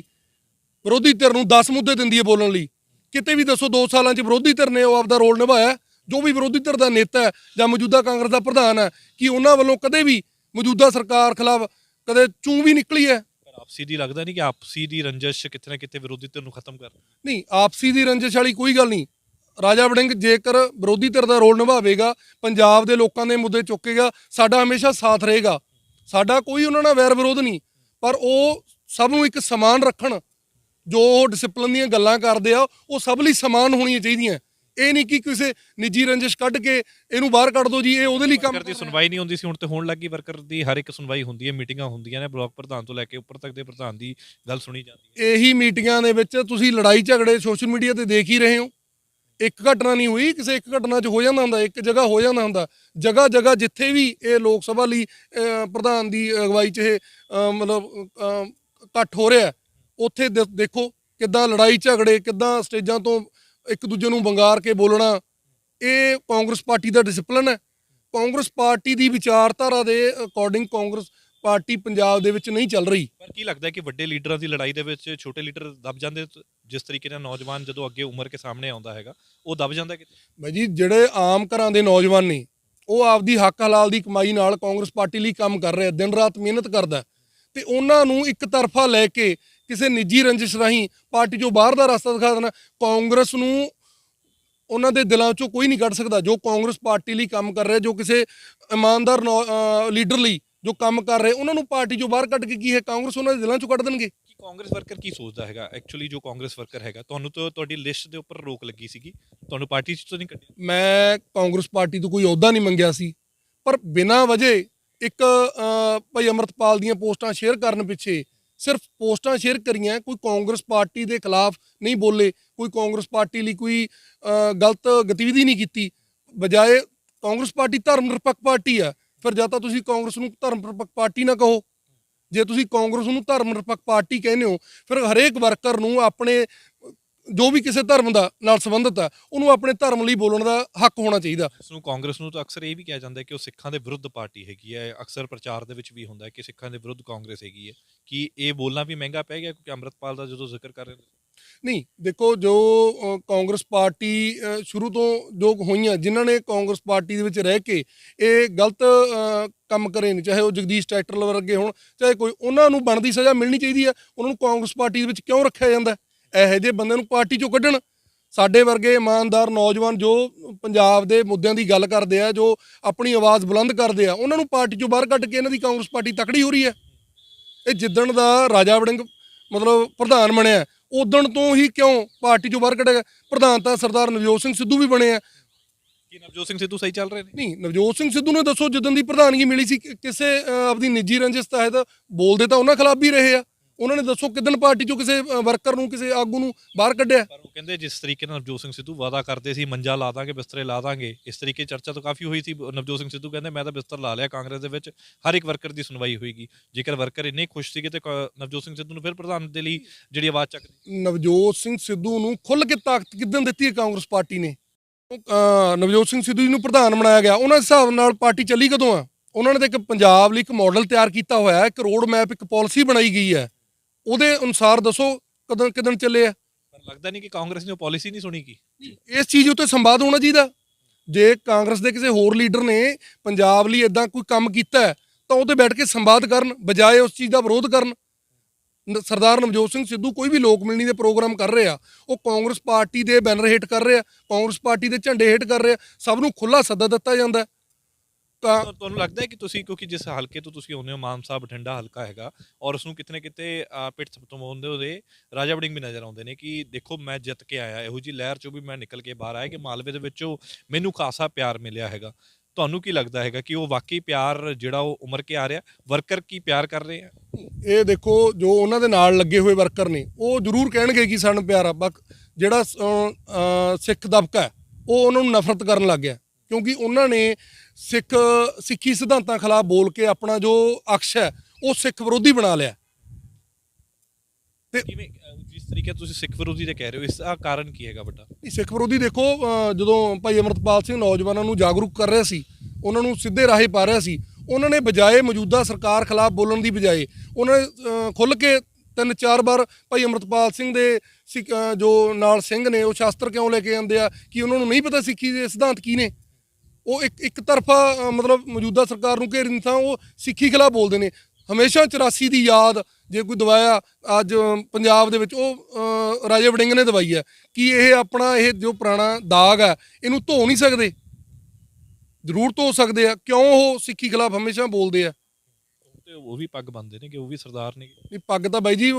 ਵਿਰੋਧੀ ਧਿਰ ਨੂੰ 10 ਮੁੱਦੇ ਦਿੰਦੀ ਹੈ ਬੋਲਣ ਲਈ। ਕਿਤੇ ਵੀ ਦੱਸੋ 2 ਸਾਲਾਂ 'ਚ ਵਿਰੋਧੀ ਧਿਰ ਨੇ ਉਹ ਆਪਦਾ ਰੋਲ ਨਿਭਾਇਆ? ਜੋ ਵੀ ਵਿਰੋਧੀ ਧਿਰ ਦਾ ਨੇਤਾ ਹੈ ਜਾਂ ਮੌਜੂਦਾ ਕਾਂਗਰਸ ਦਾ ਪ੍ਰਧਾਨ ਹੈ, ਕਿ ਉਹਨਾਂ ਵੱਲੋਂ ਕਦੇ ਵੀ ਮੌਜੂਦਾ ਸਰਕਾਰ ਖਿਲਾਫ ਕਦੇ ਚੂੰ ਵੀ ਨਿਕਲੀ ਹੈ। ਪਰ ਆਪਸੀ ਦੀ ਲੱਗਦਾ ਨਹੀਂ ਕਿ ਆਪਸੀ ਦੀ ਰੰਜਿਸ਼ ਕਿਤੇ ਨਾ ਕਿਤੇ ਵਿਰੋਧੀ ਧਿਰ ਨੂੰ ਖਤਮ ਕਰ ਨਹੀਂ ਆਪਸੀ ਦੀ ਰੰਜਿਸ਼ ਵਾਲੀ ਕੋਈ ਗੱਲ ਨਹੀਂ। ਰਾਜਾ ਵੜਿੰਗ ਜੇਕਰ ਵਿਰੋਧੀ ਧਿਰ ਦਾ ਰੋਲ ਨਿਭਾਵੇਗਾ ਪੰਜਾਬ ਦੇ ਲੋਕਾਂ ਦੇ ਮੁੱਦੇ ਚੁੱਕੇਗਾ ਸਾਡਾ ਹਮੇਸ਼ਾ ਸਾਥ ਰਹੇਗਾ। ਸਾਡਾ ਕੋਈ ਉਹਨਾਂ ਨਾਲ ਵੈਰ ਵਿਰੋਧ ਨਹੀਂ ਪਰ ਉਹ ਸਭ ਨੂੰ ਇੱਕ ਸਮਾਨ ਰੱਖਣ ਜੋ ਡਿਸਪਲਿਨ ਦੀਆਂ ਗੱਲਾਂ ਕਰਦੇ ਆ ਉਹ ਸਭ ਲਈ ਸਮਾਨ ਹੋਣੀਆਂ ਚਾਹੀਦੀਆਂ। ਇਹ ਨਹੀਂ ਕਿ ਕਿਸੇ ਨਿੱਜੀ ਰੰਜਿਸ਼ ਕੱਢ ਕੇ ਇਹਨੂੰ ਬਾਹਰ ਕੱਢ ਦੋ ਜੀ ਇਹ ਉਹਦੇ ਲਈ ਕੰਮ ਵਰਕਰ ਦੀ ਸੁਣਵਾਈ ਨਹੀਂ ਹੁੰਦੀ ਸੀ ਹੁਣ ਤੇ ਹੋਣ ਲੱਗੀ ਵਰਕਰ ਦੀ ਹਰ ਇੱਕ ਸੁਣਵਾਈ ਹੁੰਦੀ ਹੈ ਮੀਟਿੰਗਾਂ ਹੁੰਦੀਆਂ ਨੇ ਬਲਾਕ ਪ੍ਰਧਾਨ ਤੋਂ ਲੈ ਕੇ ਉੱਪਰ ਤੱਕ ਦੇ ਪ੍ਰਧਾਨ ਦੀ ਗੱਲ ਸੁਣੀ ਜਾਂਦੀ ਹੈ। ਇਹੀ ਮੀਟਿੰਗਾਂ ਦੇ ਵਿੱਚ ਤੁਸੀਂ ਲੜਾਈ ਝਗੜੇ ਸੋਸ਼ਲ ਮੀਡੀਆ ਤੇ ਦੇਖ ਹੀ ਰਹੇ ਹੋ। ਇੱਕ ਘਟਨਾ ਨਹੀਂ ਹੋਈ ਕਿਸੇ ਇੱਕ ਘਟਨਾ 'ਚ ਹੋ ਜਾਂਦਾ ਹੁੰਦਾ ਇੱਕ ਜਗ੍ਹਾ ਹੋ ਜਾਂਦਾ ਹੁੰਦਾ। ਜਗ੍ਹਾ ਜਗ੍ਹਾ ਜਿੱਥੇ ਵੀ ਇਹ ਲੋਕ ਸਭਾ ਲਈ ਪ੍ਰਧਾਨ ਦੀ ਅਗਵਾਈ 'ਚ ਇਹ ਮਤਲਬ ਇਕੱਠ ਹੋ ਰਿਹਾ ਉੱਥੇ ਦੇਖੋ ਕਿੱਦਾਂ ਲੜਾਈ ਝਗੜੇ ਕਿੱਦਾਂ ਸਟੇਜਾਂ ਤੋਂ ਇੱਕ ਦੂਜੇ ਨੂੰ ਵੰਗਾਰ ਕੇ ਬੋਲਣਾ ਇਹ ਕਾਂਗਰਸ ਪਾਰਟੀ ਦਾ ਡਿਸਪਲਿਨ ਹੈ। ਕਾਂਗਰਸ ਪਾਰਟੀ ਦੀ ਵਿਚਾਰਧਾਰਾ ਦੇ ਅਕੋਰਡਿੰਗ ਕਾਂਗਰਸ ਪਾਰਟੀ ਪੰਜਾਬ ਦੇ ਵਿੱਚ ਨਹੀਂ ਚੱਲ ਰਹੀ। ਪਰ ਕੀ ਲੱਗਦਾ ਹੈ ਕਿ ਵੱਡੇ ਲੀਡਰਾਂ ਦੀ ਲੜਾਈ ਦੇ ਵਿੱਚ ਛੋਟੇ ਲੀਡਰ ਦਬ ਜਾਂਦੇ ਜਿਸ ਤਰੀਕੇ ਨਾਲ ਨੌਜਵਾਨ ਜਦੋਂ ਅੱਗੇ ਉਮਰ ਕੇ ਸਾਹਮਣੇ ਆਉਂਦਾ ਹੈਗਾ ਉਹ ਦਬ ਜਾਂਦਾ ਕਿ ਬਾਈ ਜੀ ਜਿਹੜੇ ਆਮ ਘਰਾਂ ਦੇ ਨੌਜਵਾਨ ਨੇ ਉਹ ਆਪਦੀ ਹੱਕ ਹਲਾਲ ਦੀ ਕਮਾਈ ਨਾਲ ਕਾਂਗਰਸ ਪਾਰਟੀ ਲਈ ਕੰਮ ਕਰ ਰਹੇ ਦਿਨ ਰਾਤ ਮਿਹਨਤ ਕਰਦਾ। ਤੇ ਉਹਨਾਂ ਨੂੰ ਇੱਕ ਤਰਫਾ ਲੈ ਕੇ ਕਿਸੇ ਨਿੱਜੀ ਰੰਜਿਸ਼ ਰਾਹੀਂ ਪਾਰਟੀ ਚੋਂ ਬਾਹਰ ਦਾ ਰਸਤਾ ਦਿਖਾ ਦੇਣਾ ਕਾਂਗਰਸ ਨੂੰ ਉਹਨਾਂ ਦੇ ਦਿਲਾਂ ਚੋਂ ਕੋਈ ਨਹੀਂ ਕੱਢ ਸਕਦਾ ਜੋ ਕਾਂਗਰਸ ਪਾਰਟੀ ਲਈ ਕੰਮ ਕਰ ਰਿਹਾ ਜੋ ਕਿਸੇ ਇਮਾਨਦਾਰ ਲੀਡਰ ਲਈ ਜੋ ਕੰਮ ਕਰ ਰਹੇ ਉਹਨਾਂ ਨੂੰ ਪਾਰਟੀ ਚੋਂ ਬਾਹਰ ਕੱਢ ਕੇ ਕੀ ਹੈ? ਕਾਂਗਰਸ ਉਹਨਾਂ ਦੇ ਦਿਲਾਂ ਚੋਂ ਕੱਢ ਦੇਣਗੇ। ਕਿ ਕਾਂਗਰਸ ਵਰਕਰ ਕੀ ਸੋਚਦਾ ਹੈਗਾ? ਐਕਚੁਅਲੀ ਜੋ ਕਾਂਗਰਸ ਵਰਕਰ ਹੈਗਾ ਤੁਹਾਨੂੰ ਤਾਂ ਤੁਹਾਡੀ ਲਿਸਟ ਦੇ ਉੱਪਰ ਰੋਕ ਲੱਗੀ ਸੀਗੀ। ਤੁਹਾਨੂੰ ਪਾਰਟੀ 'ਚ ਤੋਂ ਨਹੀਂ ਕੱਢਿਆ? ਮੈਂ ਕਾਂਗਰਸ ਪਾਰਟੀ ਤੋਂ ਕੋਈ ਅਹੁਦਾ ਨਹੀਂ ਮੰਗਿਆ ਸੀ। ਪਰ ਬਿਨਾਂ ਵਜ੍ਹਾ ਇੱਕ ਭਾਈ ਅਮਰਤਪਾਲ ਦੀਆਂ ਪੋਸਟਾਂ ਸ਼ੇਅਰ ਕਰਨ ਪਿੱਛੇ ਸਿਰਫ ਪੋਸਟਾਂ ਸ਼ੇਅਰ ਕਰੀਆਂ ਕੋਈ ਕਾਂਗਰਸ ਪਾਰਟੀ ਦੇ ਖਿਲਾਫ ਨਹੀਂ ਬੋਲੇ ਕੋਈ ਕਾਂਗਰਸ ਪਾਰਟੀ ਲਈ ਕੋਈ ਅਹ, ਗਲਤ ਗਤੀਵਿਧੀ ਨਹੀਂ ਕੀਤੀ ਬਜਾਏ ਕਾਂਗਰਸ ਪਾਰਟੀ ਧਰਮ ਨਿਰਪੱਖ ਪਾਰਟੀ ਆ ਫਿਰ ਜਾਂ ਤਾਂ ਤੁਸੀਂ ਕਾਂਗਰਸ ਨੂੰ ਧਰਮ ਨਿਰਪੱਖ ਪਾਰਟੀ ਨਾ ਕਹੋ। ਜੇ ਤੁਸੀਂ ਕਾਂਗਰਸ ਨੂੰ ਧਰਮ ਨਿਰਪੱਖ ਪਾਰਟੀ ਕਹਿੰਦੇ ਹੋ ਫਿਰ ਹਰੇਕ ਵਰਕਰ ਨੂੰ ਆਪਣੇ ਜੋ ਵੀ ਕਿਸੇ ਧਰਮ ਦਾ ਨਾਲ ਸੰਬੰਧਿਤ ਹੈ ਉਹਨੂੰ ਆਪਣੇ ਧਰਮ ਲਈ ਬੋਲਣ ਦਾ ਹੱਕ ਹੋਣਾ ਚਾਹੀਦਾ। ਇਸ ਨੂੰ ਕਾਂਗਰਸ ਨੂੰ ਤਾਂ ਅਕਸਰ ਇਹ ਵੀ ਕਿਹਾ ਜਾਂਦਾ ਹੈ ਕਿ ਉਹ ਸਿੱਖਾਂ ਦੇ ਵਿਰੁੱਧ ਪਾਰਟੀ ਹੈਗੀ ਹੈ। ਅਕਸਰ ਪ੍ਰਚਾਰ ਦੇ ਵਿੱਚ ਵੀ ਹੁੰਦਾ ਹੈ ਕਿ ਸਿੱਖਾਂ ਦੇ ਵਿਰੁੱਧ ਕਾਂਗਰਸ ਹੈਗੀ ਹੈ। ਕਿ ਇਹ ਬੋਲਣਾ ਵੀ ਮਹਿੰਗਾ ਪੈ ਗਿਆ ਕਿਉਂਕਿ ਅੰਮ੍ਰਿਤਪਾਲ ਦਾ ਜਦੋਂ ਜ਼ਿਕਰ ਕਰ ਰਹੇ ਨੇ? ਨਹੀਂ ਦੇਖੋ ਜੋ ਕਾਂਗਰਸ ਪਾਰਟੀ ਸ਼ੁਰੂ ਤੋਂ ਜੋ ਹੋਈਆਂ ਜਿਨ੍ਹਾਂ ਨੇ ਕਾਂਗਰਸ ਪਾਰਟੀ ਦੇ ਵਿੱਚ ਰਹਿ ਕੇ ਇਹ ਗਲਤ ਕੰਮ ਕਰੇ ਨੇ ਚਾਹੇ ਉਹ ਜਗਦੀਸ਼ ਟਰੈਕਟਰ ਵਰਗੇ ਹੋਣ ਚਾਹੇ ਕੋਈ ਉਹਨਾਂ ਨੂੰ ਬਣਦੀ ਸਜ਼ਾ ਮਿਲਣੀ ਚਾਹੀਦੀ ਹੈ। ਉਹਨਾਂ ਨੂੰ ਕਾਂਗਰਸ ਪਾਰਟੀ ਦੇ ਵਿੱਚ ਕਿਉਂ ਰੱਖਿਆ ਜਾਂਦਾ? ਇਹੋ ਜਿਹੇ ਬੰਦੇ ਨੂੰ ਪਾਰਟੀ ਚੋਂ ਕੱਢਣ। ਸਾਡੇ ਵਰਗੇ ਇਮਾਨਦਾਰ ਨੌਜਵਾਨ ਜੋ ਪੰਜਾਬ ਦੇ ਮੁੱਦਿਆਂ ਦੀ ਗੱਲ ਕਰਦੇ ਆ ਜੋ ਆਪਣੀ ਆਵਾਜ਼ ਬੁਲੰਦ ਕਰਦੇ ਆ ਉਹਨਾਂ ਨੂੰ ਪਾਰਟੀ ਚੋਂ ਬਾਹਰ ਕੱਢ ਕੇ ਇਹਨਾਂ ਦੀ ਕਾਂਗਰਸ ਪਾਰਟੀ ਤਕੜੀ ਹੋ ਰਹੀ ਹੈ। ਇਹ ਜਿੱਦਣ ਦਾ ਰਾਜਾ ਵੜਿੰਗ ਮਤਲਬ ਪ੍ਰਧਾਨ ਬਣਿਆ ਉਦੋਂ ਤੋਂ ਹੀ ਕਿਉਂ ਪਾਰਟੀ ਚੋਂ ਬਾਹਰ ਕੱਢਿਆ? ਪ੍ਰਧਾਨ ਤਾਂ ਸਰਦਾਰ ਨਵਜੋਤ ਸਿੰਘ ਸਿੱਧੂ ਵੀ ਬਣੇ ਆ। ਕਿ ਨਵਜੋਤ ਸਿੰਘ ਸਿੱਧੂ ਸਹੀ ਚੱਲ ਰਹੇ ਨੇ? ਨਹੀਂ ਨਵਜੋਤ ਸਿੰਘ ਸਿੱਧੂ ਨੇ ਦੱਸੋ ਜਦੋਂ ਦੀ ਪ੍ਰਧਾਨਗੀ ਮਿਲੀ ਸੀ ਕਿਸੇ ਆਪਦੀ ਨਿੱਜੀ ਰੰਜਿਸ਼ ਤਹਿਤ ਬੋਲਦੇ ਤਾਂ ਉਹਨਾਂ ਖਿਲਾਫ ਵੀ ਰਹੇ ਆ। ਉਹਨਾਂ ਨੇ ਦੱਸੋ ਕਿਦਨ ਪਾਰਟੀ ਚੋਂ ਕਿਸੇ ਵਰਕਰ ਨੂੰ ਕਿਸੇ ਆਗੂ ਨੂੰ ਬਾਹਰ ਕੱਢਿਆ? ਪਰ ਉਹ ਕਹਿੰਦੇ ਜਿਸ ਤਰੀਕੇ ਨਾਲ ਨਵਜੋਤ ਸਿੰਘ ਸਿੱਧੂ ਵਾਅਦਾ ਕਰਦੇ ਸੀ ਮੰਜਾ ਲਾ ਦਾਂਗੇ ਬਿਸਤਰੇ ਲਾ ਦਾਂਗੇ ਇਸ ਤਰੀਕੇ ਚਰਚਾ ਤਾਂ ਕਾਫੀ ਹੋਈ ਸੀ ਨਵਜੋਤ ਸਿੰਘ ਸਿੱਧੂ ਕਹਿੰਦੇ ਮੈਂ ਤਾਂ ਬਿਸਤਰ ਲਾ ਲਿਆ ਕਾਂਗਰਸ ਦੇ ਵਿੱਚ ਹਰ ਇੱਕ ਵਰਕਰ ਦੀ ਸੁਣਵਾਈ ਹੋਏਗੀ। ਜੇਕਰ ਵਰਕਰ ਇੰਨੇ ਖੁਸ਼ ਸੀਗੇ ਤੇ ਨਵਜੋਤ ਸਿੰਘ ਸਿੱਧੂ ਨੂੰ ਫਿਰ ਪ੍ਰਧਾਨ ਦੇ ਲਈ ਜਿਹੜੀ ਆਵਾਜ਼ ਚੱਕਦੀ ਨਵਜੋਤ ਸਿੰਘ ਸਿੱਧੂ ਨੂੰ ਖੁੱਲ੍ਹ ਕੇ ਤਾਕਤ ਕਿਦਨ ਦਿੱਤੀ ਹੈ ਕਾਂਗਰਸ ਪਾਰਟੀ ਨੇ? ਨਵਜੋਤ ਸਿੰਘ ਸਿੱਧੂ ਜੀ ਨੂੰ ਪ੍ਰਧਾਨ ਬਣਾਇਆ ਗਿਆ। ਉਹਨਾਂ ਦੇ ਹਿਸਾਬ ਨਾਲ ਪਾਰਟੀ ਚੱਲੀ ਕਦੋਂ ਆ? ਉਹਨਾਂ ਨੇ ਤਾਂ ਇੱਕ ਪੰਜਾਬ ਲਈ ਇੱਕ ਮਾਡਲ ਤਿਆਰ ਕੀਤਾ ਹੋਇਆ ਹੈ ਇੱਕ ਰੋਡ ਮੈਪ ਇੱਕ ਪਾਲਿਸੀ ਬਣਾਈ ਗਈ ਹੈ। ਉਹਦੇ ਅਨੁਸਾਰ ਦੱਸੋ ਕਦੋਂ ਕਿਦਨ ਚੱਲੇ ਆ। ਪਰ ਲੱਗਦਾ ਨਹੀਂ ਕਿ ਕਾਂਗਰਸ ਨੇ ਉਹ ਪਾਲਿਸੀ ਨਹੀਂ ਸੁਣੀ ਕੀ। ਇਸ ਚੀਜ਼ ਉੱਤੇ ਸੰਵਾਦ ਹੋਣਾ ਚਾਹੀਦਾ। ਜੇ ਕਾਂਗਰਸ ਦੇ ਕਿਸੇ ਹੋਰ ਲੀਡਰ ਨੇ ਪੰਜਾਬ ਲਈ ਇਦਾਂ ਕੋਈ ਕੰਮ ਕੀਤਾ ਤਾਂ ਉਹਤੇ ਬੈਠ ਕੇ ਸੰਵਾਦ ਕਰਨ ਬਜਾਏ ਉਸ ਚੀਜ਼ ਦਾ ਵਿਰੋਧ ਕਰਨ। ਸਰਦਾਰ ਨਵਜੋਤ ਸਿੰਘ ਸਿੱਧੂ ਕੋਈ ਵੀ ਲੋਕ ਮਿਲਣੀ ਦੇ ਪ੍ਰੋਗਰਾਮ ਕਰ ਰਹੇ ਉਹ ਕਾਂਗਰਸ ਪਾਰਟੀ ਦੇ ਬੈਨਰ ਹੇਠ ਕਰ ਰਹੇ ਕਾਂਗਰਸ ਪਾਰਟੀ ਦੇ ਝੰਡੇ ਹੇਠ ਕਰ ਰਹੇ ਸਭ ਨੂੰ ਖੁੱਲਾ ਸੱਦਾ ਦਿੱਤਾ ਜਾਂਦਾ। ਤਾਂ ਤੁਹਾ- ਤੁਹਾਨੂੰ ਲੱਗਦਾ ਹੈ ਕਿ ਤੁਸੀਂ ਕਿਉਂਕਿ ਜਿਸ ਹਲਕੇ ਤੋਂ ਤੁਸੀਂ ਆਉਂਦੇ ਹੋ ਮਾਨਸਾ ਬਠਿੰਡਾ ਹਲਕਾ ਹੈਗਾ ਔਰ ਉਸ ਨੂੰ ਕਿਤੇ ਨਾ ਕਿਤੇ ਪਿੱਠ ਥਪਥਪਾਉਂਦੇ ਉਹਦੇ ਰਾਜਾ ਵੜਿੰਗ ਵੀ ਨਜ਼ਰ ਆਉਂਦੇ ਨੇ ਕਿ ਦੇਖੋ ਮੈਂ ਜਿੱਤ ਕੇ ਆਇਆ ਇਹੋ ਜੀ ਲਹਿਰ ਚੋਂ ਵੀ ਮੈਂ ਨਿਕਲ ਕੇ ਬਾਹਰ ਆਇਆ ਕਿ ਮਾਲਵੇ ਦੇ ਵਿੱਚੋਂ ਮੈਨੂੰ ਖਾਸਾ ਪਿਆਰ ਮਿਲਿਆ ਹੈਗਾ। ਤੁਹਾਨੂੰ ਕੀ ਲੱਗਦਾ ਹੈਗਾ ਕਿ ਉਹ ਵਾਕਈ ਪਿਆਰ ਜਿਹੜਾ ਉਹ ਉਮਰ ਕੇ ਆ ਰਿਹਾ? ਵਰਕਰ ਕੀ ਪਿਆਰ ਕਰ ਰਹੇ ਆ? ਇਹ ਦੇਖੋ ਜੋ ਉਹਨਾਂ ਦੇ ਨਾਲ ਲੱਗੇ ਹੋਏ ਵਰਕਰ ਨੇ ਉਹ ਜ਼ਰੂਰ ਕਹਿਣਗੇ ਕਿ ਸਾਨੂੰ ਪਿਆਰਾ ਬਕ ਜਿਹੜਾ ਸਿੱਖ ਦਬਕਾ ਉਹ ਉਹਨਾਂ ਨੂੰ ਨਫ਼ਰਤ ਕਰਨ ਲੱਗ ਗਿਆ। ਕਿਉਂਕਿ ਉਹਨਾਂ ਨੇ ਸਿੱਖ ਸਿੱਖੀ ਸਿਧਾਂਤਾਂ ਖਿਲਾਫ ਬੋਲ ਕੇ ਆਪਣਾ ਜੋ ਅਕਸ਼ ਹੈ ਉਹ ਸਿੱਖ ਵਿਰੋਧੀ ਬਣਾ ਲਿਆ। ਅਹ, ਜਿਸ ਤਰੀਕੇ ਤੁਸੀਂ ਸਿੱਖ ਵਿਰੋਧੀ ਦੇ ਕਹਿ ਰਹੇ ਹੋ ਇਸ ਦਾ ਕਾਰਨ ਕੀ ਹੈਗਾ ਵੱਡਾ? ਨਹੀਂ, ਸਿੱਖ ਵਿਰੋਧੀ ਦੇਖੋ ਜਦੋਂ ਭਾਈ ਅਮਰਤਪਾਲ ਸਿੰਘ ਨੌਜਵਾਨਾਂ ਨੂੰ ਜਾਗਰੂਕ ਕਰ ਰਿਹਾ ਸੀ ਉਹਨਾਂ ਨੂੰ ਸਿੱਧੇ ਰਾਹੇ ਪਾ ਰਿਹਾ ਸੀ ਉਹਨਾਂ ਨੇ ਬਜਾਏ ਮੌਜੂਦਾ ਸਰਕਾਰ ਖਿਲਾਫ ਬੋਲਣ ਦੀ ਬਜਾਏ ਉਹਨਾਂ ਨੇ ਖੁੱਲ੍ਹ ਕੇ ਤਿੰਨ ਚਾਰ ਵਾਰ ਭਾਈ ਅਮਰਤਪਾਲ ਸਿੰਘ ਦੇ ਜੋ ਨਾਲ ਸਿੰਘ ਨੇ ਉਹ ਸ਼ਾਸਤਰ ਕਿਉਂ ਲੈ ਕੇ ਜਾਂਦੇ ਆ ਕਿ ਉਹਨਾਂ ਨੂੰ ਨਹੀਂ ਪਤਾ ਸਿੱਖੀ ਦੇ ਸਿਧਾਂਤ ਕੀ ਨੇ? ਉਹ ਇੱਕ ਇੱਕ ਤਰਫਾ ਮਤਲਬ ਮੌਜੂਦਾ ਸਰਕਾਰ ਨੂੰ ਘੇਰਨ ਥਾਂ ਉਹ ਸਿੱਖੀ ਖਿਲਾਫ ਬੋਲਦੇ ਨੇ। ਹਮੇਸ਼ਾ 84 ਦੀ ਯਾਦ ਜੇ ਕੋਈ ਦਵਾਇਆ ਅੱਜ ਪੰਜਾਬ ਦੇ ਵਿੱਚ ਉਹ ਰਾਜੇ ਵੜਿੰਗ ਨੇ ਦਵਾਈ ਹੈ ਕਿ ਇਹ ਆਪਣਾ ਇਹ ਜੋ ਪੁਰਾਣਾ ਦਾਗ ਹੈ ਇਹਨੂੰ ਧੋ ਨਹੀਂ ਸਕਦੇ। ਜ਼ਰੂਰ ਧੋ ਸਕਦੇ ਆ। ਕਿਉਂ ਉਹ ਸਿੱਖੀ ਖਿਲਾਫ ਹਮੇਸ਼ਾ ਬੋਲਦੇ ਆ? ਤੇ ਉਹ ਵੀ ਪੱਗ ਬੰਨਦੇ ਨੇ ਕਿ ਉਹ ਵੀ ਸਰਦਾਰ ਨੇ। ਇਹ ਪੱਗ ਤਾਂ ਬਾਈ ਜੀ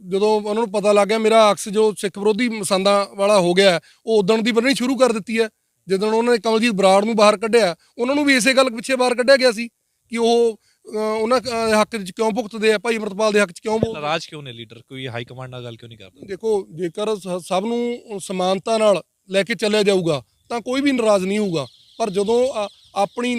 ਜਦੋਂ ਉਹਨਾਂ ਨੂੰ ਪਤਾ ਲੱਗ ਗਿਆ ਮੇਰਾ ਅਕਸ ਜੋ ਸਿੱਖ ਵਿਰੋਧੀ ਮਸੰਦਾਂ ਵਾਲਾ ਹੋ ਗਿਆ ਉਹ ਉਦੋਂ ਦੀ ਬੰਨਣੀ ਸ਼ੁਰੂ ਕਰ ਦਿੱਤੀ ਹੈ। ਜਦੋਂ ਉਹਨਾਂ ਨੇ ਕਮਲਜੀਤ ਬਰਾੜ ਨੂੰ ਬਾਹਰ ਕੱਢਿਆ ਉਹਨਾਂ ਨੂੰ ਵੀ ਇਸੇ ਗੱਲ ਪਿੱਛੇ ਬਾਹਰ ਕੱਢਿਆ ਗਿਆ ਸੀ ਕਿ ਉਹ ਉਹਨਾਂ ਅਹ, ਹੱਕ ਵਿੱਚ ਕਿਉਂ ਭੁਗਤਦੇ ਆ ਭਾਈ ਅਮਰਤਪਾਲ ਦੇ ਹੱਕ 'ਚ ਕਿਉਂ ਬੋਲਦੇ ਨਾਰਾਜ਼ ਕਿਉਂ ਨੇ ਲੀਡਰ? ਕੋਈ ਹਾਈ ਕਮਾਂਡ ਨਾਲ ਗੱਲ ਕਿਉਂ ਨਹੀਂ ਕਰਦਾ ਦੇਖੋ ਜੇਕਰ ਸਭ ਨੂੰ ਸਮਾਨਤਾ ਨਾਲ ਲੈ ਕੇ ਚੱਲਿਆ ਜਾਊਗਾ ਤਾਂ ਕੋਈ ਵੀ ਨਾਰਾਜ਼ ਨਹੀਂ ਹੋਊਗਾ। ਪਰ ਜਦੋਂ ਆਪਣੀ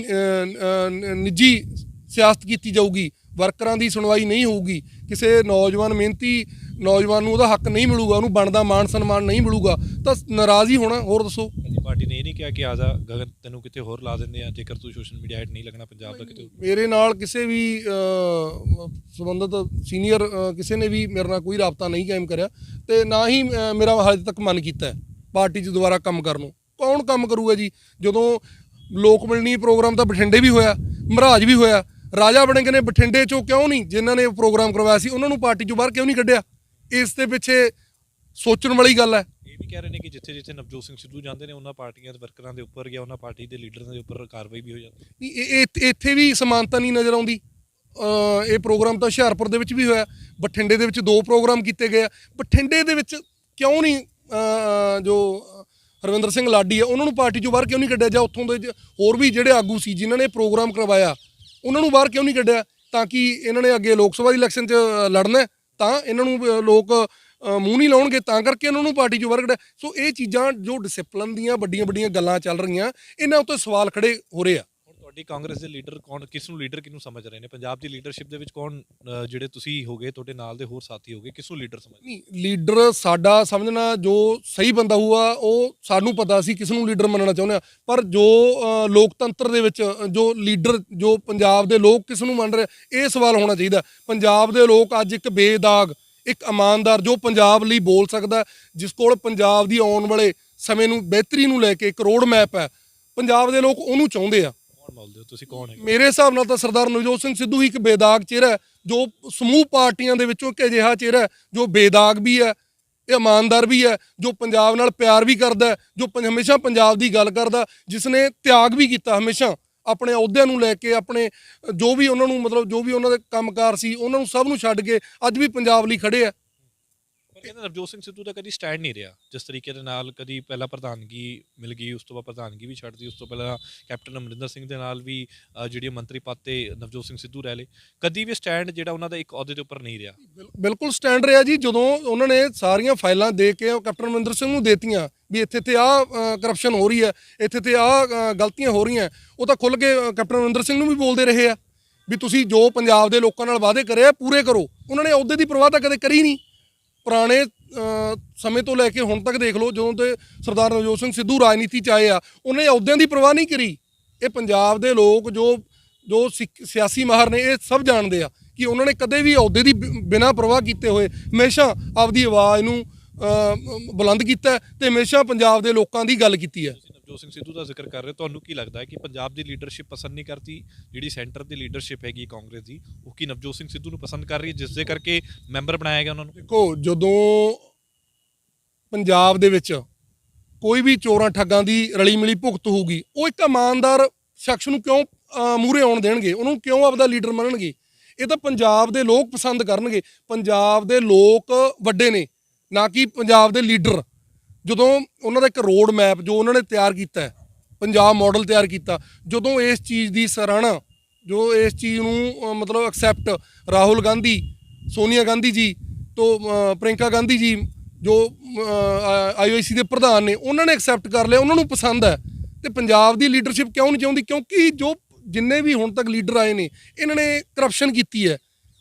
ਨਿੱਜੀ ਸਿਆਸਤ ਕੀਤੀ ਜਾਊਗੀ ਵਰਕਰਾਂ ਦੀ ਸੁਣਵਾਈ ਨਹੀਂ ਹੋਊਗੀ ਕਿਸੇ ਨੌਜਵਾਨ ਮਿਹਨਤੀ ਨੌਜਵਾਨ ਨੂੰ ਉਹਦਾ ਹੱਕ ਨਹੀਂ ਮਿਲੂਗਾ ਉਹਨੂੰ ਬਣਦਾ ਮਾਣ ਸਨਮਾਨ ਨਹੀਂ ਮਿਲੂਗਾ ਤਾਂ ਨਾਰਾਜ਼ ਹੀ ਹੋਣਾ ਹੋਰ ਦੱਸੋ? ਪਾਰਟੀ ਨੇ ਇਹ ਨਹੀਂ ਕਿਹਾ ਕਿ ਆ ਜਾ ਗਗਨ ਤੈਨੂੰ ਕਿਤੇ ਹੋਰ ਲਾ ਦਿੰਦੇ ਆ ਜੇਕਰ ਤੂੰ ਸੋਸ਼ਲ ਮੀਡੀਆ ਹੈਡ ਨਹੀਂ ਲੱਗਣਾ ਪੰਜਾਬ ਦਾ ਕਿਤੇ ਮੇਰੇ ਨਾਲ ਕਿਸੇ ਵੀ ਸੰਬੰਧਿਤ ਸੀਨੀਅਰ ਕਿਸੇ ਨੇ ਵੀ ਮੇਰੇ ਨਾਲ ਕੋਈ ਰਾਬਤਾ ਨਹੀਂ ਕਾਇਮ ਕਰਿਆ ਤੇ ਨਾ ਹੀ ਮੇਰਾ ਹਾਲੇ ਤੱਕ ਮਨ ਕੀਤਾ ਪਾਰਟੀ 'ਚ ਦੁਬਾਰਾ ਕੰਮ ਕਰਨ ਨੂੰ। ਕੌਣ ਕੰਮ ਕਰੂਗਾ ਜੀ? ਜਦੋਂ ਲੋਕ ਮਿਲਣੀ ਪ੍ਰੋਗਰਾਮ ਤਾਂ ਬਠਿੰਡੇ ਵੀ ਹੋਇਆ ਮਹਾਰਾਜ ਵੀ ਹੋਇਆ ਰਾਜਾ ਵੜਿੰਗ ਨੇ ਬਠਿੰਡੇ 'ਚੋਂ ਕਿਉਂ ਨਹੀਂ? ਜਿਨ੍ਹਾਂ ਨੇ ਪ੍ਰੋਗਰਾਮ ਕਰਵਾਇਆ ਸੀ ਉਹਨਾਂ ਨੂੰ ਪਾਰਟੀ 'ਚੋਂ ਬਾਹਰ ਕਿਉਂ ਨਹੀਂ ਕੱਢਿਆ? ਇਸ ਦੇ ਪਿੱਛੇ ਸੋਚਣ ਵਾਲੀ ਗੱਲ ਹੈ। ਇਹ ਵੀ ਕਹਿ ਰਹੇ ਨੇ ਕਿ ਜਿੱਥੇ ਜਿੱਥੇ ਨਵਜੋਤ ਸਿੰਘ ਸਿੱਧੂ ਜਾਂਦੇ ਨੇ ਉਹਨਾਂ ਪਾਰਟੀਆਂ ਦੇ ਵਰਕਰਾਂ ਦੇ ਉੱਪਰ ਜਾਂ ਉਹਨਾਂ ਪਾਰਟੀ ਦੇ ਲੀਡਰਾਂ ਦੇ ਉੱਪਰ ਕਾਰਵਾਈ ਵੀ ਹੋ ਜਾਂਦੀ। ਨਹੀਂ ਇਹ ਇੱਥੇ ਵੀ ਸਮਾਨਤਾ ਨਹੀਂ ਨਜ਼ਰ ਆਉਂਦੀ। ਇਹ ਪ੍ਰੋਗਰਾਮ ਤਾਂ ਹੁਸ਼ਿਆਰਪੁਰ ਦੇ ਵਿੱਚ ਵੀ ਹੋਇਆ। ਬਠਿੰਡੇ ਦੇ ਵਿੱਚ ਦੋ ਪ੍ਰੋਗਰਾਮ ਕੀਤੇ ਗਏ ਆ। ਬਠਿੰਡੇ ਦੇ ਵਿੱਚ ਕਿਉਂ ਨਹੀਂ ਜੋ ਹਰਵਿੰਦਰ ਸਿੰਘ ਲਾਡੀ ਆ ਉਹਨਾਂ ਨੂੰ ਪਾਰਟੀ ਚੋਂ ਬਾਹਰ ਕਿਉਂ ਨਹੀਂ ਕੱਢਿਆ? ਜਾਂ ਉੱਥੋਂ ਦੇ ਹੋਰ ਵੀ ਜਿਹੜੇ ਆਗੂ ਸੀ ਜਿਨ੍ਹਾਂ ਨੇ ਪ੍ਰੋਗਰਾਮ ਕਰਵਾਇਆ ਉਹਨਾਂ ਨੂੰ ਬਾਹਰ ਕਿਉਂ ਨਹੀਂ ਕੱਢਿਆ? ਤਾਂ ਕਿ ਇਹਨਾਂ ਨੇ ਅੱਗੇ ਲੋਕ ਸਭਾ ਦੀ ਇਲੈਕਸ਼ਨ 'ਚ ਲੜਨਾ ਤਾਂ ਇਹਨਾਂ ਨੂੰ ਲੋਕ ਮੂੰਹ ਨਹੀਂ ਲਾਉਣਗੇ, ਤਾਂ ਕਰਕੇ ਇਹਨਾਂ ਨੂੰ ਪਾਰਟੀ ਚੋਂ ਬਾਹਰ ਕੱਢਿਆ। ਸੋ ਇਹ ਚੀਜ਼ਾਂ ਜੋ ਡਿਸਪਲਿਨ ਦੀਆਂ ਵੱਡੀਆਂ ਵੱਡੀਆਂ ਗੱਲਾਂ ਚੱਲ ਰਹੀਆਂ, ਇਹਨਾਂ ਉੱਤੇ ਸਵਾਲ ਖੜੇ ਹੋ ਰਹੇ ਆ। ਤੁਹਾਡੀ ਕਾਂਗਰਸ ਦੇ ਲੀਡਰ ਕੌਣ ਕਿਸ ਨੂੰ ਲੀਡਰ ਕਿਹਨੂੰ ਸਮਝ ਰਹੇ ਨੇ? ਪੰਜਾਬ ਦੀ ਲੀਡਰਸ਼ਿਪ ਦੇ ਵਿੱਚ ਕੌਣ ਅਹ, ਜਿਹੜੇ ਤੁਸੀਂ ਹੋਗੇ ਤੁਹਾਡੇ ਨਾਲ ਦੇ ਹੋਰ ਸਾਥੀ ਹੋਗੇ ਕਿਸ ਨੂੰ ਲੀਡਰ ਸਮਝ ਨਹੀਂ ਲੀਡਰ ਸਾਡਾ ਸਮਝਣਾ ਜੋ ਸਹੀ ਬੰਦਾ ਹੋਊਗਾ ਉਹ ਸਾਨੂੰ ਪਤਾ ਸੀ ਕਿਸ ਨੂੰ ਲੀਡਰ ਮੰਨਣਾ ਚਾਹੁੰਦੇ ਆ। ਪਰ ਜੋ ਅ, ਲੋਕਤੰਤਰ ਦੇ ਵਿੱਚ ਅ, ਜੋ ਲੀਡਰ ਜੋ ਪੰਜਾਬ ਦੇ ਲੋਕ ਕਿਸ ਨੂੰ ਮੰਨ ਰਹੇ ਇਹ ਸਵਾਲ ਹੋਣਾ ਚਾਹੀਦਾ ਪੰਜਾਬ ਦੇ ਲੋਕ ਅੱਜ ਇੱਕ ਬੇਦਾਗ ਇੱਕ ਇਮਾਨਦਾਰ ਜੋ ਪੰਜਾਬ ਲਈ ਬੋਲ ਸਕਦਾ ਜਿਸ ਕੋਲ ਪੰਜਾਬ ਦੀ ਆਉਣ ਵਾਲੇ ਸਮੇਂ ਨੂੰ ਬਿਹਤਰੀ ਨੂੰ ਲੈ ਕੇ ਇੱਕ ਰੋਡ ਮੈਪ ਹੈ। ਪੰਜਾਬ ਦੇ ਲੋਕ ਉਹਨੂੰ ਚਾਹੁੰਦੇ ਆ। ਕੌਣ ਹੋ ਤੁਸੀਂ ਕੌਣ ਹੈਗੇ? ਮੇਰੇ ਹਿਸਾਬ ਨਾਲ ਤਾਂ ਸਰਦਾਰ ਨਵਜੋਤ ਸਿੰਘ ਸਿੱਧੂ ਹੀ ਇੱਕ ਬੇਦਾਗ ਚਿਹਰਾ ਹੈ ਜੋ ਸਮੂਹ ਪਾਰਟੀਆਂ ਦੇ ਵਿੱਚੋਂ ਇੱਕ ਅਜਿਹਾ ਚਿਹਰਾ ਹੈ ਜੋ ਬੇਦਾਗ ਵੀ ਹੈ ਇਹ ਇਮਾਨਦਾਰ ਵੀ ਹੈ ਜੋ ਪੰਜਾਬ ਨਾਲ ਪਿਆਰ ਵੀ ਕਰਦਾ ਹੈ ਜੋ ਪੰਜ- ਹਮੇਸ਼ਾ ਪੰਜਾਬ ਦੀ ਗੱਲ ਕਰਦਾ ਜਿਸ ਨੇ ਤਿਆਗ ਵੀ ਕੀਤਾ ਹਮੇਸ਼ਾ ਆਪਣੇ ਅਹੁਦਿਆਂ ਨੂੰ ਲੈ ਕੇ ਆਪਣੇ ਅ, ਜੋ ਵੀ ਉਹਨਾਂ ਨੂੰ ਮਤਲਬ ਜੋ ਵੀ ਉਹਨਾਂ ਦੇ ਕੰਮਕਾਰ ਸੀ ਉਹਨਾਂ ਨੂੰ ਸਭ ਨੂੰ ਛੱਡ ਕੇ ਅੱਜ ਵੀ ਪੰਜਾਬ ਲਈ ਖੜੇ ਆ ਪਰ ਕਹਿੰਦੇ ਨਵਜੋਤ ਸਿੰਘ ਸਿੱਧੂ ਦਾ ਕਦੀ ਸਟੈਂਡ ਨਹੀਂ ਰਿਹਾ। ਜਿਸ ਤਰੀਕੇ ਦੇ ਨਾਲ ਕਦੀ ਪਹਿਲਾਂ ਪ੍ਰਧਾਨਗੀ ਮਿਲ ਗਈ, ਉਸ ਤੋਂ ਬਾਅਦ ਪ੍ਰਧਾਨਗੀ ਵੀ ਛੱਡਦੀ ਉਸ ਤੋਂ ਪਹਿਲਾਂ ਕੈਪਟਨ ਅਮਰਿੰਦਰ ਸਿੰਘ ਦੇ ਨਾਲ ਵੀ ਜਿਹੜੀ ਮੰਤਰੀ ਪਦ ਤੇ ਨਵਜੋਤ ਸਿੰਘ ਸਿੱਧੂ ਰਹਿ ਲਏ। ਕਦੀ ਵੀ ਸਟੈਂਡ ਜਿਹੜਾ ਉਹਨਾਂ ਦਾ ਇੱਕ ਅਹੁਦੇ ਦੇ ਉੱਪਰ ਨਹੀਂ ਰਿਹਾ। ਬਿਲ- ਬਿਲਕੁਲ ਸਟੈਂਡ ਰਿਹਾ ਜੀ। ਜਦੋਂ ਉਹਨਾਂ ਨੇ ਸਾਰੀਆਂ ਫਾਈਲਾਂ ਦੇ ਕੇ ਕੈਪਟਨ ਅਮਰਿੰਦਰ ਸਿੰਘ ਨੂੰ ਦੇਤੀਆਂ ਵੀ ਇੱਥੇ ਤੇ ਆ ਕਰਪਸ਼ਨ ਹੋ ਰਹੀ ਹੈ, ਇੱਥੇ ਤੇ ਆ ਗਲਤੀਆਂ ਹੋ ਰਹੀਆਂ, ਉਹ ਤਾਂ ਖੁੱਲ ਕੇ ਕੈਪਟਨ ਅਮਰਿੰਦਰ ਸਿੰਘ ਨੂੰ ਵੀ ਬੋਲਦੇ ਰਹੇ ਆ। ਵੀ ਤੁਸੀਂ ਜੋ ਪੰਜਾਬ ਦੇ ਲੋਕਾਂ ਨਾਲ ਵਾਅਦੇ ਕਰੇ ਪੂਰੇ ਕਰੋ। ਉਹਨਾਂ ਨੇ ਅਹੁਦੇ ਦੀ ਪਰਵਾਹ ਤਾਂ ਕਦੇ ਕਰੀ ਨਹੀਂ। ਪੁਰਾਣੇ ਸਮੇਂ ਤੋਂ ਲੈ ਕੇ ਹੁਣ ਤੱਕ ਦੇਖ ਲਓ, ਜਦੋਂ ਤੇ ਸਰਦਾਰ ਨਵਜੋਤ ਸਿੰਘ ਸਿੱਧੂ ਰਾਜਨੀਤੀ ਚ ਆਏ ਆ, ਉਹਨੇ ਅਹੁਦਿਆਂ ਦੀ ਪਰਵਾਹ ਨਹੀਂ ਕਰੀ। ਇਹ ਪੰਜਾਬ ਦੇ ਲੋਕ ਜੋ ਜੋ ਸਿੱਖ- ਸਿਆਸੀ ਮਾਹਰ ਨੇ, ਇਹ ਸਭ ਜਾਣਦੇ ਆ ਕਿ ਉਹਨਾਂ ਨੇ ਕਦੇ ਵੀ ਅਹੁਦੇ ਦੀ ਬਿ- ਬਿਨਾਂ ਪਰਵਾਹ ਕੀਤੇ ਹੋਏ, ਹਮੇਸ਼ਾ ਆਪਦੀ ਆਵਾਜ਼ ਨੂੰ ਬੁਲੰਦ ਕੀਤਾ ਹੈ ਤੇ ਹਮੇਸ਼ਾ ਪੰਜਾਬ ਦੇ ਲੋਕਾਂ ਦੀ ਗੱਲ ਕੀਤੀ ਹੈ। ਨਵਜੋਤ ਸਿੰਘ ਸਿੱਧੂ ਦਾ ਜ਼ਿਕਰ ਕਰ ਰਹੇ ਤੁਹਾਨੂੰ ਕੀ ਲੱਗਦਾ ਹੈ ਕਿ ਪੰਜਾਬ ਦੀ ਲੀਡਰਸ਼ਿਪ ਪਸੰਦ ਨਹੀਂ ਕਰਦੀ ਜਿਹੜੀ ਸੈਂਟਰ ਦੀ ਲੀਡਰਸ਼ਿਪ ਹੈਗੀ ਕਾਂਗਰਸ ਦੀ ਉਹ ਕੀ ਨਵਜੋਤ ਸਿੰਘ ਸਿੱਧੂ ਨੂੰ ਪਸੰਦ ਕਰ ਰਹੀ ਹੈ ਜਿਸ ਦੇ ਕਰਕੇ ਮੈਂਬਰ ਬਣਾਇਆ ਗਿਆ ਉਹਨਾਂ ਨੂੰ? ਦੇਖੋ ਜਦੋਂ ਪੰਜਾਬ ਦੇ ਵਿੱਚ ਕੋਈ ਵੀ ਚੋਰਾਂ ਠੱਗਾਂ ਦੀ ਰਲੀ ਮਿਲੀ ਭੁਗਤ ਹੋਊਗੀ ਉਹ ਇੱਕ ਇਮਾਨਦਾਰ ਸ਼ਖਸ ਨੂੰ ਕਿਉਂ ਮੂਰੇ ਆਉਣ ਦੇਣਗੇ? ਉਹਨੂੰ ਕਿਉਂ ਆਪਦਾ ਲੀਡਰ ਮੰਨਣਗੇ? ਇਹ ਤਾਂ ਪੰਜਾਬ ਦੇ ਲੋਕ ਪਸੰਦ ਕਰਨਗੇ। ਪੰਜਾਬ ਦੇ ਲੋਕ ਵੱਡੇ ਨੇ ਨਾ ਕਿ ਪੰਜਾਬ ਦੇ ਲੀਡਰ ਜਦੋਂ ਉਹਨਾਂ ਦਾ ਇੱਕ ਰੋਡ ਮੈਪ ਜੋ ਉਹਨਾਂ ਨੇ ਤਿਆਰ ਕੀਤਾ ਪੰਜਾਬ ਮਾਡਲ ਤਿਆਰ ਕੀਤਾ ਜਦੋਂ ਇਸ ਚੀਜ਼ ਦੀ ਸਰਾਹਣਾ ਜੋ ਇਸ ਚੀਜ਼ ਨੂੰ ਮਤਲਬ ਐਕਸੈਪਟ ਰਾਹੁਲ ਗਾਂਧੀ ਸੋਨੀਆ ਗਾਂਧੀ ਜੀ ਤੋਂ ਅ, ਪ੍ਰਿੰਕਾ ਗਾਂਧੀ ਜੀ ਜੋ ਆਈਓਸੀ ਦੇ ਪ੍ਰਧਾਨ ਨੇ ਉਹਨਾਂ ਨੇ ਐਕਸੈਪਟ ਕਰ ਲਿਆ ਉਹਨਾਂ ਨੂੰ ਪਸੰਦ ਹੈ। ਤੇ ਪੰਜਾਬ ਦੀ ਲੀਡਰਸ਼ਿਪ ਕਿਉਂ ਨਹੀਂ ਚਾਹੁੰਦੀ? ਕਿਉਂਕਿ ਜੋ ਜਿੰਨੇ ਵੀ ਹੁਣ ਤੱਕ ਲੀਡਰ ਆਏ ਨੇ ਇਹਨਾਂ ਨੇ ਕਰਪਸ਼ਨ ਕੀਤੀ ਹੈ।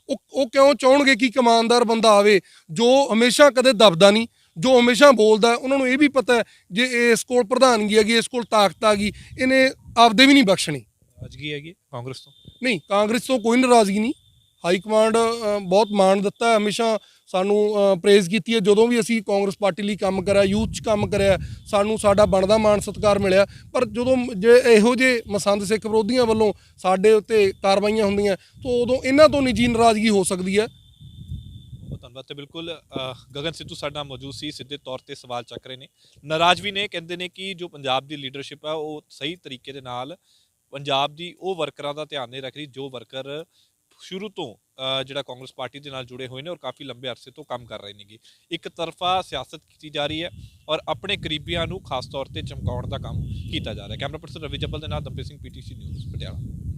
ਉਹ ਉਹ ਕਿਉਂ ਚਾਹਣਗੇ ਕਿ ਕਮਾਨਦਾਰ ਬੰਦਾ ਆਵੇ ਜੋ ਹਮੇਸ਼ਾ ਕਦੇ ਦਬਦਾ ਨਹੀਂ? ਜੋ ਹਮੇਸ਼ਾ ਬੋਲਦਾ ਉਹਨਾਂ ਨੂੰ ਇਹ ਵੀ ਪਤਾ ਹੈ ਜੇ ਇਸ ਕੋਲ ਪ੍ਰਧਾਨਗੀ ਹੈਗੀ ਇਸ ਕੋਲ ਤਾਕਤ ਆ ਗਈ ਇਹਨੇ ਆਪਦੇ ਵੀ ਨਹੀਂ ਬਖਸ਼ਣੀ। ਅੱਜ ਕੀ ਹੈਗੀ ਕਾਂਗਰਸ ਤੋਂ? ਨਹੀਂ ਕਾਂਗਰਸ ਤੋਂ ਕੋਈ ਨਾਰਾਜ਼ਗੀ ਨਹੀਂ। ਹਾਈ ਕਮਾਂਡ ਬਹੁਤ ਮਾਣ ਦਿੱਤਾ ਹਮੇਸ਼ਾ ਸਾਨੂੰ ਪ੍ਰੇਜ਼ ਕੀਤੀ ਹੈ। ਜਦੋਂ ਵੀ ਅਸੀਂ ਕਾਂਗਰਸ ਪਾਰਟੀ ਲਈ ਕੰਮ ਕਰਿਆ ਯੂਥ 'ਚ ਕੰਮ ਕਰਿਆ ਸਾਨੂੰ ਸਾਡਾ ਬਣਦਾ ਮਾਣ ਸਤਿਕਾਰ ਮਿਲਿਆ। ਪਰ ਜਦੋਂ ਜੇ ਇਹੋ ਜੇ ਮਸੰਦ ਸਿੱਖ ਵਿਰੋਧੀਆਂ ਵੱਲੋਂ ਸਾਡੇ ਉੱਤੇ ਕਾਰਵਾਈਆਂ ਹੁੰਦੀਆਂ ਤਾਂ ਉਦੋਂ ਇਹਨਾਂ ਤੋਂ ਨਿੱਜੀ ਨਾਰਾਜ਼ਗੀ ਹੋ ਸਕਦੀ ਹੈ। ਧੰਨਵਾਦ ਤੇ ਬਿਲਕੁਲ ਗਗਨ ਸਿੱਧੂ ਸਾਡਾ ਮੌਜੂਦ ਸੀ, ਸਿੱਧੇ ਤੌਰ ਤੇ ਸਵਾਲ ਚੱਕ ਰਹੇ ਨੇ। ਨਾਰਾਜ਼ ਵੀ ਨੇ, ਕਹਿੰਦੇ ਨੇ ਕਿ ਜੋ ਪੰਜਾਬ ਦੀ ਲੀਡਰਸ਼ਿਪ ਹੈ ਉਹ ਸਹੀ ਤਰੀਕੇ ਦੇ ਨਾਲ ਪੰਜਾਬ ਦੀ ਉਹ ਵਰਕਰਾਂ ਦਾ ਧਿਆਨ ਨਹੀਂ ਰੱਖ ਰਹੀ, ਜੋ ਵਰਕਰ ਸ਼ੁਰੂ ਤੋਂ ਜਿਹੜਾ ਕਾਂਗਰਸ ਪਾਰਟੀ ਦੇ ਨਾਲ ਜੁੜੇ ਹੋਏ ਨੇ ਔਰ ਕਾਫੀ ਲੰਬੇ ਅਰਸੇ ਤੋਂ ਕੰਮ ਕਰ ਰਹੇ ਨੇਗੇ। ਇੱਕ ਤਰਫਾ ਸਿਆਸਤ ਕੀਤੀ ਜਾ ਰਹੀ ਹੈ ਔਰ ਆਪਣੇ ਕਰੀਬੀਆਂ ਨੂੰ ਖਾਸ ਤੌਰ ਤੇ ਚਮਕਾਉਣ ਦਾ ਕੰਮ ਕੀਤਾ ਜਾ ਰਿਹਾ ਕੈਮਰਾ ਪਰਸਨ ਰਵੀ ਜੱਬਲ ਦੇ ਨਾਲ ਦੰਪੇ ਸਿੰਘ, ਪੀਟੀਸੀ ਨਿਊਜ਼, ਪਟਿਆਲਾ।